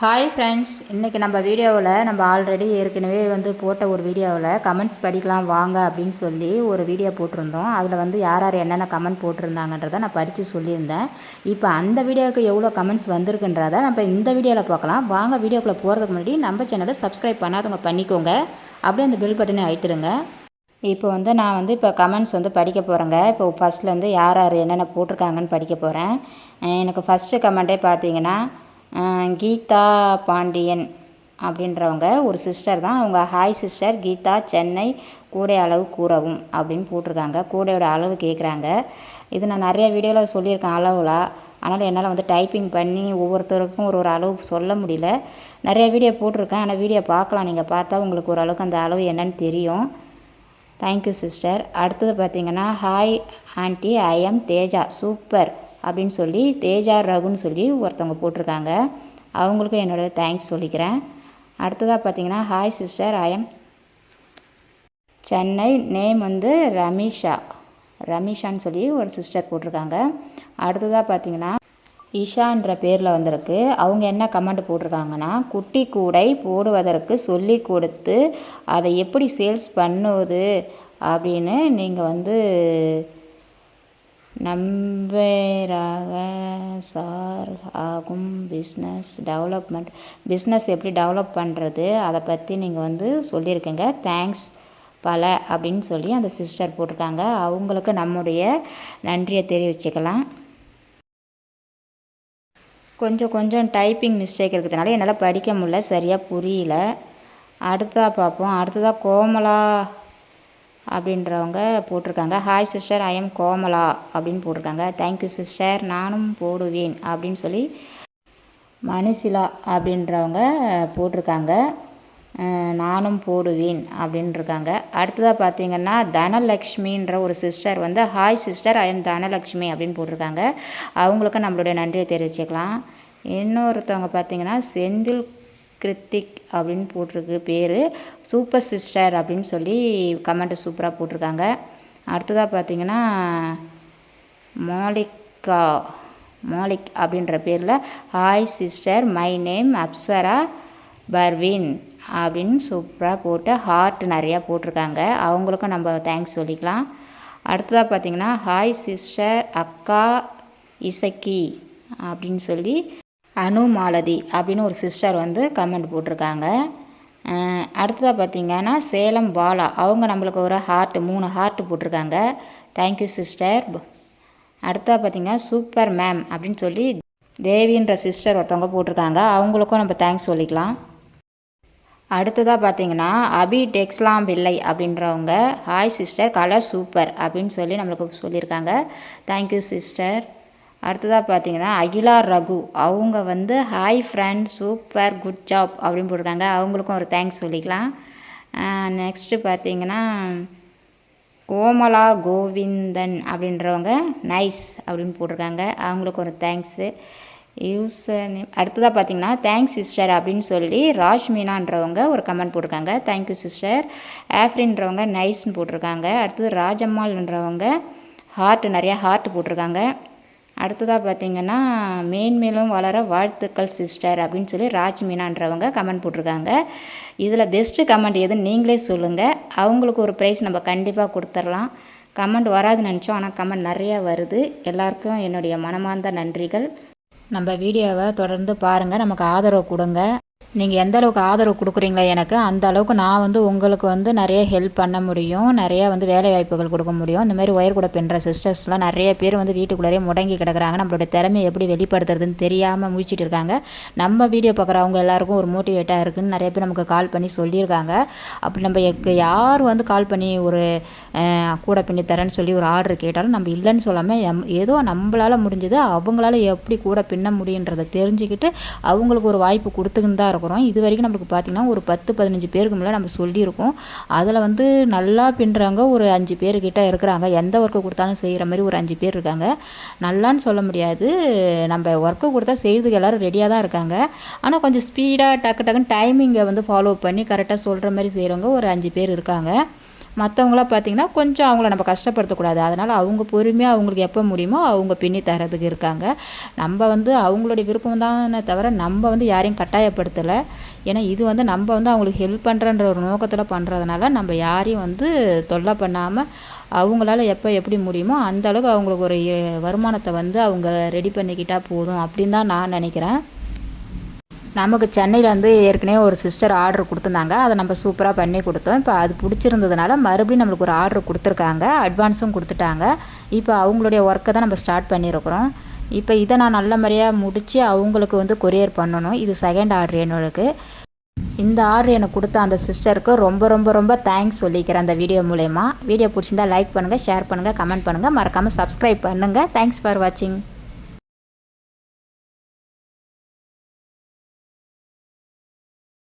Hi friends இன்றைக்கி நம்ம வீடியோவில் நம்ம ஆல்ரெடி ஏற்கனவே வந்து போட்ட ஒரு வீடியோவில் கமெண்ட்ஸ் படிக்கலாம் வாங்க அப்படின்னு சொல்லி ஒரு வீடியோ போட்டிருந்தோம். அதில் வந்து யார் யார் என்னென்ன கமெண்ட் போட்டிருந்தாங்கன்றதை நான் படித்து சொல்லியிருந்தேன். இப்போ அந்த வீடியோவுக்கு எவ்வளோ கமெண்ட்ஸ் வந்திருக்குன்றதை நம்ம இந்த வீடியோவில் பார்க்கலாம். வாங்க வீடியோக்குள்ளே போகிறதுக்கு முன்னாடி நம்ம சேனலை சப்ஸ்கிரைப் பண்ணாதவங்க பண்ணிக்கோங்க. அப்படியே அந்த பெல் பட்டனை ஆயிட்டுருங்க இப்போ வந்து நான் வந்து இப்போ கமெண்ட்ஸ் வந்து படிக்க போகிறேங்க இப்போ ஃபஸ்ட்லேருந்து யார் யார் என்னென்ன போட்டிருக்காங்கன்னு படிக்க போகிறேன் எனக்கு ஃபஸ்ட்டு கமெண்ட்டே பார்த்தீங்கன்னா கீதா பாண்டியன் அப்படின்றவங்க ஒரு சிஸ்டர் தான். அவங்க ஹாய் சிஸ்டர் கீதா சென்னை கூடை அளவு கூறவும் அப்படின்னு போட்டிருக்காங்க. கூடையோட அளவு கேட்குறாங்க இது நான் நிறைய வீடியோவில் சொல்லியிருக்கேன் அளவுலாம் அதனால் என்னால் வந்து டைப்பிங் பண்ணி ஒவ்வொருத்தருக்கும் ஒரு ஒரு அளவு சொல்ல முடியல. நிறைய வீடியோ போட்டிருக்கேன். ஆனால் வீடியோ பார்க்கலாம். நீங்கள் பார்த்தா உங்களுக்கு ஓரளவுக்கு அந்த அளவு என்னன்னு தெரியும். தேங்க்யூ சிஸ்டர் அடுத்தது பார்த்தீங்கன்னா hi aunty I am Teja super அப்படின்னு சொல்லி தேஜா ரகுன்னு சொல்லி ஒருத்தவங்க போட்டிருக்காங்க. அவங்களுக்கும் என்னோட தேங்க்ஸ் சொல்லிக்கிறேன். அடுத்ததாக பார்த்தீங்கன்னா hi sister I am Chennai name வந்து ரமீஷா. ரமீஷான்னு சொல்லி ஒரு சிஸ்டர் போட்டிருக்காங்க. அடுத்ததாக பார்த்தீங்கன்னா இஷான்ற பேரில் வந்திருக்கு. அவங்க என்ன கமெண்ட் போட்டிருக்காங்கன்னா குட்டி கூடை போடுவதற்கு சொல்லி கொடுத்து அதை எப்படி சேல்ஸ் பண்ணுவது அப்படின்னு நீங்கள் வந்து நம்பராக சார் ஆகும் பிஸ்னஸ் டெவலப்மெண்ட் பிஸ்னஸ் எப்படி டெவலப் பண்ணுறது அதை பற்றி நீங்கள் வந்து சொல்லியிருக்கீங்க. தேங்க்ஸ் பல அப்படின்னு சொல்லி அந்த சிஸ்டர் போட்டிருக்காங்க. அவங்களுக்கு நம்முடைய நன்றியை தெரிவிச்சுக்கலாம். கொஞ்சம் கொஞ்சம் டைப்பிங் மிஸ்டேக் இருக்கிறதுனால என்னால் படிக்க முடியல. சரியாக புரியல. அடுத்ததாக பார்ப்போம். அடுத்ததாக கோமலா அப்படின்றவங்க போட்டிருக்காங்க. Hi sister I am Komala அப்படின்னு போட்டிருக்காங்க. தேங்க்யூ சிஸ்டர் நானும் போடுவேன் அப்படின்னு சொல்லி மனுஷிலா அப்படின்றவங்க போட்டிருக்காங்க. நானும் போடுவேன் அப்படின்னு இருக்காங்க அடுத்ததாக பார்த்தீங்கன்னா தனலக்ஷ்மின்ற ஒரு சிஸ்டர் வந்து hi sister I am Dhanalakshmi அப்படின்னு போட்டிருக்காங்க. அவங்களுக்கு நம்மளுடைய நன்றியை தெரிவிச்சுக்கலாம். இன்னொருத்தவங்க பார்த்தீங்கன்னா செந்தில் கிருத்திக் அப்படின்னு போட்டிருக்கு பேர். சூப்பர் சிஸ்டர் அப்படின்னு சொல்லி கமெண்ட் சூப்பராக போட்டிருக்காங்க. அடுத்ததாக பார்த்தீங்கன்னா மாலிகா மாலிக் அப்படின்ற பேரில் hi sister my name Apsara Parveen அப்படின்னு சூப்பராக போட்டு ஹார்ட் நிறையா போட்டிருக்காங்க. அவங்களுக்கும் நம்ம தேங்க்ஸ் சொல்லிக்கலாம். அடுத்ததாக பார்த்தீங்கன்னா ஹாய் சிஸ்டர் அக்கா இசக்கி அப்படின்னு சொல்லி அனு மாலதி அப்படின்னு ஒரு சிஸ்டர் வந்து கமெண்ட் போட்டிருக்காங்க. அடுத்ததாக பார்த்தீங்கன்னா சேலம் பாலா. அவங்க நம்மளுக்கு ஒரு ஹார்ட் மூணு ஹார்ட் போட்டிருக்காங்க. தேங்க்யூ சிஸ்டர் அடுத்ததாக பார்த்திங்கன்னா சூப்பர் மேம் அப்படின்னு சொல்லி தேவின்ற சிஸ்டர் ஒருத்தவங்க போட்டிருக்காங்க. அவங்களுக்கும் நம்ம தேங்க்ஸ் சொல்லிக்கலாம். அடுத்ததாக பார்த்தீங்கன்னா அபி டெக்ஸ்லாம் பிள்ளை அப்படின்றவங்க ஹாய் சிஸ்டர் கலர் சூப்பர் அப்படின்னு சொல்லி நம்மளுக்கு சொல்லியிருக்காங்க. தேங்க்யூ சிஸ்டர் அடுத்ததாக பார்த்தீங்கன்னா அகிலா ரகு. அவங்க வந்து hi friend super good job அப்படின்னு போட்டிருக்காங்க. அவங்களுக்கும் ஒரு தேங்க்ஸ் சொல்லிக்கலாம். நெக்ஸ்ட்டு பார்த்தீங்கன்னா கோமலா கோவிந்தன் அப்படின்றவங்க நைஸ் அப்படின்னு போட்டிருக்காங்க. அவங்களுக்கு ஒரு தேங்க்ஸு யூசர் நேம் அடுத்ததாக பார்த்தீங்கன்னா தேங்க்ஸ் சிஸ்டர் அப்படின்னு சொல்லி ராஷ்மீனான்றவங்க ஒரு கமெண்ட் போட்டிருக்காங்க. தேங்க்யூ சிஸ்டர் ஆஃப்ரின்றவங்க நைஸ்ன்னு போட்டிருக்காங்க. அடுத்தது ராஜம்மாள்ன்றவங்க ஹார்ட் நிறையா ஹார்ட் போட்டிருக்காங்க. அடுத்ததாக பார்த்தீங்கன்னா மேன்மேலும் வளர வாழ்த்துக்கள் சிஸ்டர் அப்படின்னு சொல்லி ராஜ் மீனான்றவங்க கமெண்ட் போட்டிருக்காங்க. இதில் பெஸ்ட்டு கமெண்ட் எதுன்னு நீங்களே சொல்லுங்கள் அவங்களுக்கு ஒரு ப்ரைஸ் நம்ம கண்டிப்பாக கொடுத்துர்லாம். கமெண்ட் வராதுன்னு நினச்சோம். ஆனால் கமெண்ட் நிறையா வருது. எல்லாருக்கும் என்னுடைய மனமார்ந்த நன்றிகள். நம்ம வீடியோவை தொடர்ந்து பாருங்கள் நமக்கு ஆதரவு கொடுங்க. நீங்கள் எந்த அளவுக்கு ஆதரவு கொடுக்குறீங்களோ எனக்கு அந்த அளவுக்கு நான் வந்து உங்களுக்கு வந்து நிறைய ஹெல்ப் பண்ண முடியும். நிறைய வந்து வேலை வாய்ப்புகள் கொடுக்க முடியும். இந்த மாதிரி ஒயர் கூட பின்னுற சிஸ்டர்ஸ்லாம் நிறைய பேர் வந்து வீட்டுக்குள்ளேயே முடங்கி கிடக்குறாங்க. நம்மளுடைய திறமையை எப்படி வெளிப்படுத்துறதுன்னு தெரியாமல் முழிச்சிட்டு இருக்காங்க. நம்ம வீடியோ பார்க்குறவங்க எல்லாருக்கும் ஒரு மோட்டிவேட்டாக இருக்குன்னு நிறைய பேர் நமக்கு கால் பண்ணி சொல்லியிருக்காங்க. அப்படி நம்ம யார் வந்து கால் பண்ணி ஒரு கூட பின்னி தரேன்னு சொல்லி ஒரு ஆர்டர் கேட்டாலும் நம்ம இல்லைன்னு சொல்லாமல் எம்- ஏதோ நம்மளால் முடிஞ்சது அவங்களால எப்படி கூட பின்ன முடியுன்றதை தெரிஞ்சுக்கிட்டு அவங்களுக்கு ஒரு வாய்ப்பு கொடுத்துக்கின்னு தான் இருக்கும் போகிறோம் இது வரைக்கும் நம்மளுக்கு பார்த்திங்கன்னா ஒரு பத்து பதினஞ்சு பேருக்கு மேலே நம்ம சொல்லியிருக்கோம். அதில் வந்து நல்லா பின்னுறவங்க ஒரு அஞ்சு பேர்கிட்ட இருக்கிறாங்க. எந்த ஒர்க்கு கொடுத்தாலும் செய்கிற மாதிரி ஒரு அஞ்சு பேர் இருக்காங்க. நல்லான்னு சொல்ல முடியாது. நம்ம ஒர்க்கு கொடுத்தா செய்கிறதுக்கு எல்லோரும் ரெடியாக தான் இருக்காங்க. ஆனால் கொஞ்சம் ஸ்பீடாக டக்கு டக்குன்னு டைமிங்கை வந்து ஃபாலோ பண்ணி கரெக்டாக சொல்கிற மாதிரி செய்கிறவங்க ஒரு அஞ்சு பேர் இருக்காங்க. மற்றவங்களாம் பார்த்திங்கன்னா கொஞ்சம் அவங்கள நம்ம கஷ்டப்படுத்தக்கூடாது. அதனால் அவங்க பொறுமையாக அவங்களுக்கு எப்போ முடியுமோ அவங்க பின்னி தரதுக்கு இருக்காங்க. நம்ம வந்து அவங்களுடைய விருப்பம் தானே தவிர நம்ம வந்து யாரையும் கட்டாயப்படுத்தலை. ஏன்னா இது வந்து நம்ம வந்து அவங்களுக்கு ஹெல்ப் பண்ணுறன்ற ஒரு நோக்கத்தில் பண்ணுறதுனால நம்ம யாரையும் வந்து தொல்லை பண்ணாமல் அவங்களால எப்போ எப்படி முடியுமோ அந்தளவுக்கு அவங்களுக்கு ஒரு வருமானத்தை வந்து அவங்க ரெடி பண்ணிக்கிட்டால் போதும் அப்படின்னு தான் நான் நினைக்கிறேன். நமக்கு சென்னையில் வந்து ஏற்கனவே ஒரு சிஸ்டர் ஆர்டர் கொடுத்துருந்தாங்க. அதை நம்ம சூப்பராக பண்ணி கொடுத்தோம். இப்போ அது பிடிச்சிருந்ததுனால மறுபடியும் நம்மளுக்கு ஒரு ஆர்டர் கொடுத்துருக்காங்க. அட்வான்ஸும் கொடுத்துட்டாங்க. இப்போ அவங்களுடைய ஒர்க்கை தான் நம்ம ஸ்டார்ட் பண்ணியிருக்கிறோம். இப்போ இதை நான் நல்ல முறையாக முடித்து அவங்களுக்கு வந்து கொரியர் பண்ணணும். இது செகண்ட் ஆர்டர் என்னோடக்கு இந்த ஆர்டர் எனக்கு கொடுத்த அந்த சிஸ்டருக்கு ரொம்ப ரொம்ப ரொம்ப தேங்க்ஸ் சொல்லிக்கிறேன் அந்த வீடியோ மூலயமா. வீடியோ பிடிச்சிருந்தா லைக் பண்ணுங்கள் ஷேர் பண்ணுங்கள் கமெண்ட் பண்ணுங்கள் மறக்காமல் சப்ஸ்கிரைப் பண்ணுங்கள் தேங்க்ஸ் ஃபார் வாட்சிங்